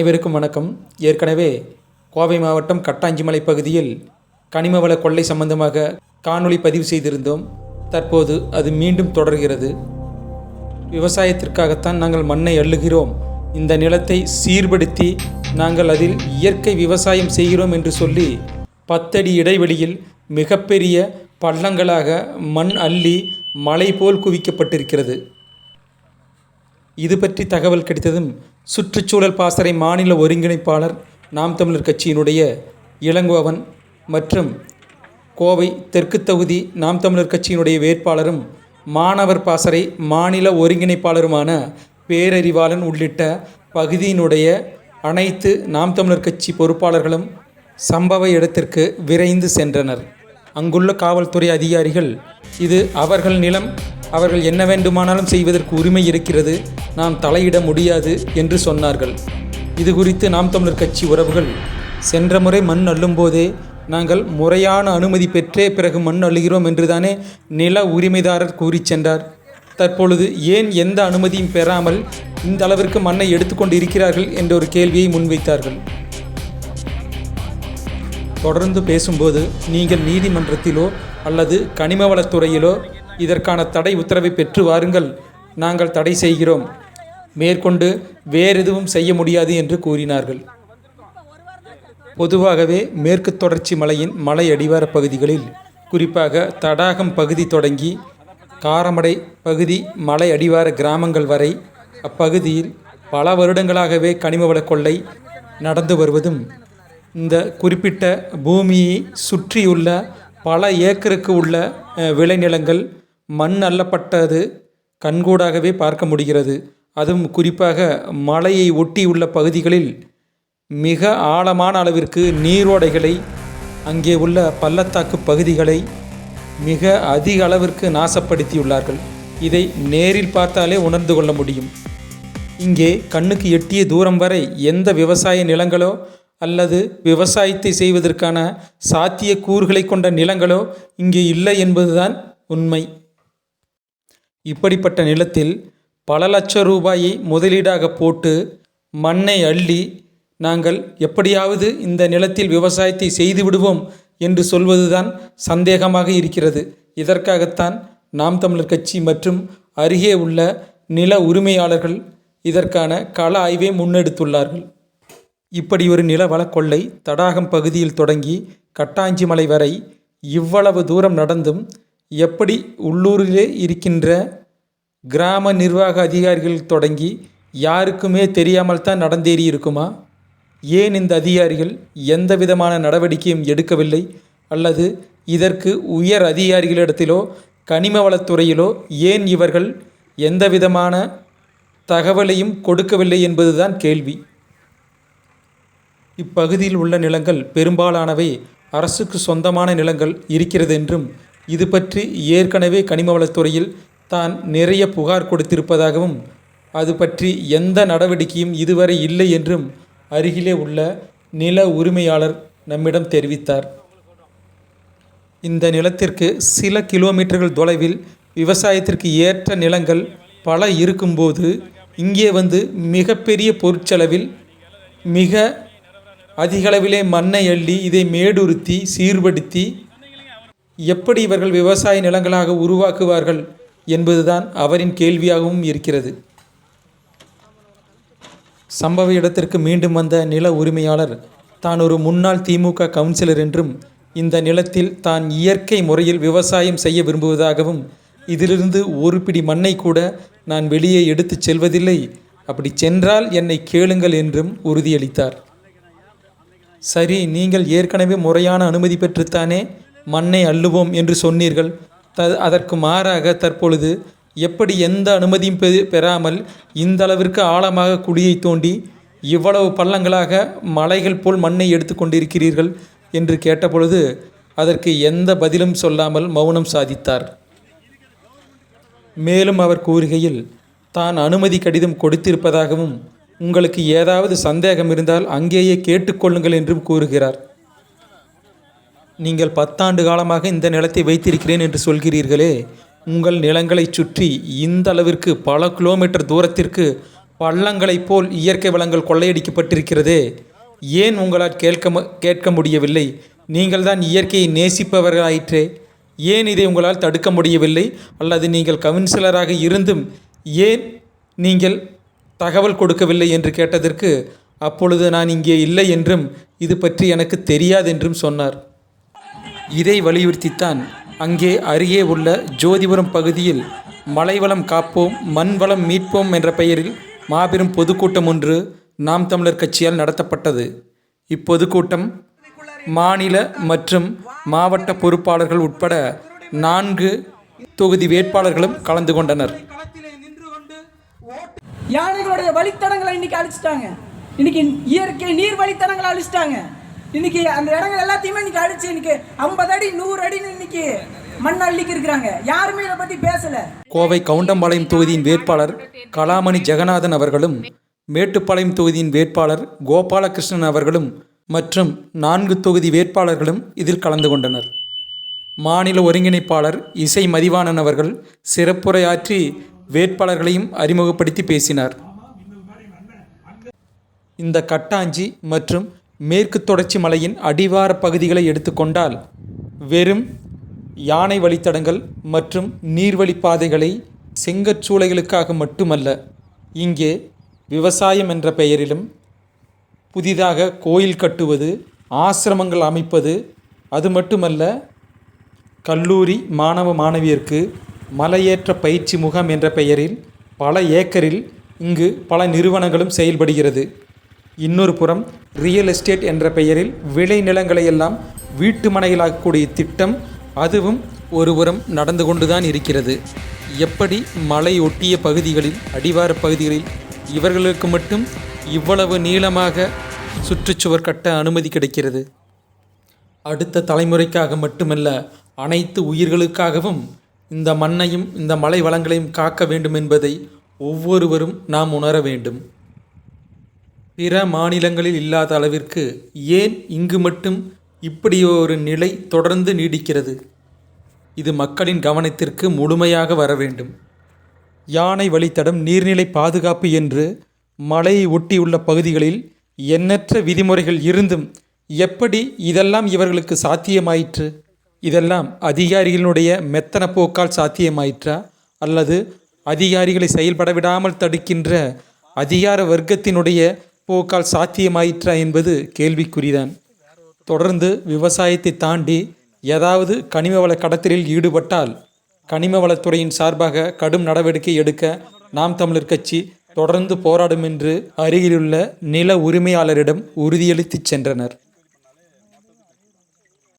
அனைவருக்கும் வணக்கம். ஏற்கனவே கோவை மாவட்டம் கட்டாஞ்சிமலை பகுதியில் கனிமவள கொள்ளை சம்பந்தமாக காணொளி பதிவு செய்திருந்தோம். தற்போது அது மீண்டும் தொடர்கிறது. விவசாயத்திற்காகத்தான் நாங்கள் மண்ணை அள்ளுகிறோம். இந்த நிலத்தை சீர்படுத்தி நாங்கள் அதில் இயற்கை விவசாயம் செய்கிறோம் என்று சொல்லி பத்தடி இடைவெளியில் மிகப்பெரிய பள்ளங்களாக மண் அள்ளி மலை போல் குவிக்கப்பட்டிருக்கிறது. இது பற்றி தகவல் கிடைத்ததும் சுற்றுச்சூழல் பாசறை மாநில ஒருங்கிணைப்பாளர் நாம் தமிழர் கட்சியினுடைய இளங்கோவன் மற்றும் கோவை தெற்கு தொகுதி நாம் தமிழர் கட்சியினுடைய வேட்பாளரும் மாணவர் பாசறை மாநில ஒருங்கிணைப்பாளருமான பேரறிவாளன் உள்ளிட்ட பகுதியினுடைய அனைத்து நாம் தமிழர் கட்சி பொறுப்பாளர்களும் சம்பவ இடத்திற்கு விரைந்து சென்றனர். அங்குள்ள காவல்துறை அதிகாரிகள் இது அவர்கள் நிலம் அவர்கள் என்ன வேண்டுமானாலும் செய்வதற்கு உரிமை இருக்கிறது நாம் தலையிட முடியாது என்று சொன்னார்கள். இது குறித்து நாம் தமிழர் கட்சி உறவுகள் சென்ற முறை மண் அள்ளும்போதே நாங்கள் முறையான அனுமதி பெற்றே பிறகு மண் அள்ளுகிறோம் என்றுதானே நில உரிமைதாரர் கூறிச் சென்றார். தற்பொழுது ஏன் எந்த அனுமதியும் பெறாமல் இந்த அளவிற்கு மண்ணை எடுத்துக்கொண்டு இருக்கிறார்கள் என்ற ஒரு கேள்வியை முன்வைத்தார்கள். தொடர்ந்து பேசும்போது நீங்கள் நீதிமன்றத்திலோ அல்லது கனிமவளத்துறையிலோ இதற்கான தடை உத்தரவை பெற்று வாருங்கள். நாங்கள் தடை செய்கிறோம். மேற்கொண்டு வேறெதுவும் செய்ய முடியாது என்று கூறினார்கள். பொதுவாகவே மேற்கு தொடர்ச்சி மலையின் மலை அடிவார பகுதிகளில் குறிப்பாக தடாகம் பகுதி தொடங்கி காரமடை பகுதி மலை அடிவார கிராமங்கள் வரை அப்பகுதியில் பல வருடங்களாகவே கனிமவள கொள்ளை நடந்து வருவதும் இந்த குறிப்பிட்ட பூமியை சுற்றியுள்ள பல ஏக்கருக்கு உள்ள விளைநிலங்கள் மண் அள்ளப்பட்டது கண்கூடாகவே பார்க்க முடிகிறது. அதுவும் குறிப்பாக மலையை ஒட்டியுள்ள பகுதிகளில் மிக ஆழமான அளவிற்கு நீரோடைகளை அங்கே உள்ள பள்ளத்தாக்கு பகுதிகளை மிக அதிக அளவிற்கு நாசப்படுத்தியுள்ளார்கள். இதை நேரில் பார்த்தாலே உணர்ந்து கொள்ள முடியும். இங்கே கண்ணுக்கு எட்டிய தூரம் வரை எந்த விவசாய நிலங்களோ அல்லது விவசாயத்தை செய்வதற்கான சாத்திய கூறுகளை கொண்ட நிலங்களோ இங்கே இல்லை என்பதுதான் உண்மை. இப்படிப்பட்ட நிலத்தில் பல லட்சம் ரூபாயை முதலீடாக போட்டு மண்ணை அள்ளி நாங்கள் எப்படியாவது இந்த நிலத்தில் விவசாயத்தை செய்து விடுவோம் என்று சொல்வதுதான் சந்தேகமாக இருக்கிறது. இதற்காகத்தான் நாம் தமிழர் கட்சி மற்றும் அருகே உள்ள நில உரிமையாளர்கள் இதற்கான கள ஆய்வை முன்னெடுத்துள்ளார்கள். இப்படி ஒரு நில வளக்கொள்ளை தடாகம் பகுதியில் தொடங்கி கட்டாஞ்சிமலை வரை இவ்வளவு தூரம் நடந்தும் எப்படி உள்ளூரிலே இருக்கின்ற கிராம நிர்வாக அதிகாரிகள் தொடங்கி யாருக்குமே தெரியாமல் தான் நடந்தேறி இருக்குமா? ஏன் இந்த அதிகாரிகள் எந்த விதமான நடவடிக்கையும் எடுக்கவில்லை? அல்லது இதற்கு உயர் அதிகாரிகளிடத்திலோ கனிம வளத்துறையிலோ ஏன் இவர்கள் எந்த விதமான தகவலையும் கொடுக்கவில்லை என்பதுதான் கேள்வி. இப்பகுதியில் உள்ள நிலங்கள் பெரும்பாலானவை அரசுக்கு சொந்தமான நிலங்கள் இருக்கிறது என்றும் இது பற்றி ஏற்கனவே கனிமவளத்துறையில் தான் நிறைய புகார் கொடுத்திருப்பதாகவும் அது பற்றி எந்த நடவடிக்கையும் இதுவரை இல்லை என்றும் அருகிலே உள்ள நில உரிமையாளர் நம்மிடம் தெரிவித்தார். இந்த நிலத்திற்கு சில கிலோமீட்டர்கள் தொலைவில் விவசாயத்திற்கு ஏற்ற நிலங்கள் பல இருக்கும்போது இங்கே வந்து மிகப்பெரிய பொருட்செலவில் மிக அதிகளவிலே மண்ணை அள்ளி இதை மேடுருத்தி சீர்படுத்தி எப்படி இவர்கள் விவசாய நிலங்களாக உருவாக்குவார்கள் என்பதுதான் அவரின் கேள்வியாகவும் இருக்கிறது. சம்பவ இடத்திற்கு மீண்டும் வந்த நில உரிமையாளர் தான் ஒரு முன்னாள் திமுக கவுன்சிலர் என்றும் இந்த நிலத்தில் தான் இயற்கை முறையில் விவசாயம் செய்ய விரும்புவதாகவும் இதிலிருந்து ஒரு பிடி மண்ணை கூட நான் வெளியே எடுத்துச் செல்வதில்லை. அப்படி சென்றால் என்னை கேளுங்கள் என்றும் உறுதியளித்தார். சரி நீங்கள் ஏற்கனவே முறையான அனுமதி பெற்றுத்தானே? மண்ணை அள்ளுவோம் என்று சொன்னீர்கள். த அதற்கு மாறாக தற்பொழுது எப்படி எந்த அனுமதியும் பெ பெறாமல் இந்த அளவிற்கு ஆழமாக குழியை தோண்டி இவ்வளவு பள்ளங்களாக மலைகள் போல் மண்ணை எடுத்து கொண்டிருக்கிறீர்கள் என்று கேட்டபொழுது அதற்கு எந்த பதிலும் சொல்லாமல் மௌனம் சாதித்தார். மேலும் அவர் கூறுகையில் தான் அனுமதி கடிதம் கொடுத்திருப்பதாகவும் உங்களுக்கு ஏதாவது சந்தேகம் இருந்தால் அங்கேயே கேட்டுக்கொள்ளுங்கள் என்றும் கூறுகிறார். நீங்கள் பத்தாண்டு காலமாக இந்த நிலத்தை வைத்திருக்கிறேன் என்று சொல்கிறீர்களே உங்கள் நிலங்களைச் சுற்றி இந்த அளவிற்கு பல கிலோமீட்டர் தூரத்திற்கு பள்ளங்களைப் போல் இயற்கை வளங்கள் கொள்ளையடிக்கப்பட்டிருக்கிறதே. ஏன் உங்களால் கேட்க கேட்க முடியவில்லை? நீங்கள்தான் இயற்கையை நேசிப்பவர்களாயிற்றே. ஏன் இதை உங்களால் தடுக்க முடியவில்லை? அல்லது நீங்கள் கவுன்சிலராக இருந்தும் ஏன் நீங்கள் தகவல் கொடுக்கவில்லை என்று கேட்டதற்கு அப்பொழுது நான் இங்கே இல்லை என்றும் இது பற்றி எனக்கு தெரியாதென்றும் சொன்னார். இதை வலியுறுத்தித்தான். அங்கே அருகே உள்ள ஜோதிபுரம் பகுதியில் மலைவளம் காப்போம் மண் வளம் மீட்போம் என்ற பெயரில் மாபெரும் பொதுக்கூட்டம் ஒன்று நாம் தமிழர் கட்சியால் நடத்தப்பட்டது. இப்பொதுக்கூட்டம் மாநில மற்றும் மாவட்ட பொறுப்பாளர்கள் உட்பட நான்கு தொகுதி வேட்பாளர்களும் கலந்து கொண்டனர். யானைகளுடைய வழித்தடங்களை இன்னைக்கு அழிச்சிட்டாங்க. இன்னைக்கு இயற்கை நீர் வழித்தடங்களை அழிச்சிட்டாங்க. இன்னைக்கு அந்த இடங்கள் எல்லாத்தையுமே இன்னைக்கு அடிச்சு இன்னைக்கு ஐம்பது அடி நூறு அடின்னு இன்னைக்கு மண் அள்ளிக்கு இருக்கிறாங்க. யாருமே இதை பத்தி பேசல. கோவை கவுண்டம்பாளையம் தொகுதியின் வேட்பாளர் கலாமணி ஜெகநாதன் அவர்களும் மேட்டுப்பாளையம் தொகுதியின் வேட்பாளர் கோபாலகிருஷ்ணன் அவர்களும் மற்றும் நான்கு தொகுதி வேட்பாளர்களும் இதில் கலந்து கொண்டனர். மாநில ஒருங்கிணைப்பாளர் இசை மதிவாணன் அவர்கள் சிறப்புரையாற்றி வேட்பாளர்களையும் அறிமுகப்படுத்தி பேசினார். இந்த கட்டாஞ்சி மற்றும் மேற்கு தொடர்ச்சி மலையின் அடிவார பகுதிகளை எடுத்துக்கொண்டால் வெறும் யானை வழித்தடங்கள் மற்றும் நீர்வழிப்பாதைகளை செங்கற்சூளைகளுக்காக மட்டுமல்ல இங்கே விவசாயம் என்ற பெயரிலும் புதிதாக கோயில் கட்டுவது ஆசிரமங்கள் அமைப்பது அது மட்டுமல்ல கல்லூரி மாணவ மாணவியருக்கு மலையேற்ற பயிற்சி முகாம் என்ற பெயரில் பல ஏக்கரில் இங்கு பல நிறுவனங்களும் செயல்படுகிறது. இன்னொரு புறம் ரியல் எஸ்டேட் என்ற பெயரில் விளை நிலங்களை எல்லாம் வீட்டு மனைகளாக்கக்கூடிய திட்டம் அதுவும் ஒருபுறம் நடந்து கொண்டுதான் இருக்கிறது. எப்படி மலை ஒட்டிய பகுதிகளில் அடிவார பகுதிகளில் இவர்களுக்கு மட்டும் இவ்வளவு நீளமாக சுற்றுச்சுவர் கட்ட அனுமதி கிடைக்கிறது? அடுத்த தலைமுறைக்காக மட்டுமல்ல அனைத்து உயிர்களுக்காகவும் இந்த மண்ணையும் இந்த மலை வளங்களையும் காக்க வேண்டும் என்பதை ஒவ்வொருவரும் நாம் உணர வேண்டும். பிற மாநிலங்களில் இல்லாத அளவிற்கு ஏன் இங்கு மட்டும் இப்படி ஒரு நிலை தொடர்ந்து நீடிக்கிறது? இது மக்களின் கவனத்திற்கு முழுமையாக வர வேண்டும். யானை வழித்தடம் நீர்நிலை பாதுகாப்பு என்று மலையை ஒட்டியுள்ள பகுதிகளில் எண்ணற்ற விதிமுறைகள் இருந்தும் எப்படி இதெல்லாம் இவர்களுக்கு சாத்தியமாயிற்று? இதெல்லாம் அதிகாரிகளுடைய மெத்தன போக்கால் சாத்தியமாயிற்றா? அல்லது அதிகாரிகளை செயல்பட விடாமல் தடுக்கின்ற அதிகார வர்க்கத்தினுடைய போக்கால் சாத்தியமாயிற்றா என்பது கேள்விக்குறிதான். தொடர்ந்து விவசாயத்தை தாண்டி ஏதாவது கனிம வள கடத்தலில் ஈடுபட்டால் கனிம வளத்துறையின் சார்பாக கடும் நடவடிக்கை எடுக்க நாம் தமிழர் கட்சி தொடர்ந்து போராடும் என்று அருகிலுள்ள நில உரிமையாளரிடம் உறுதியளித்துச் சென்றனர்.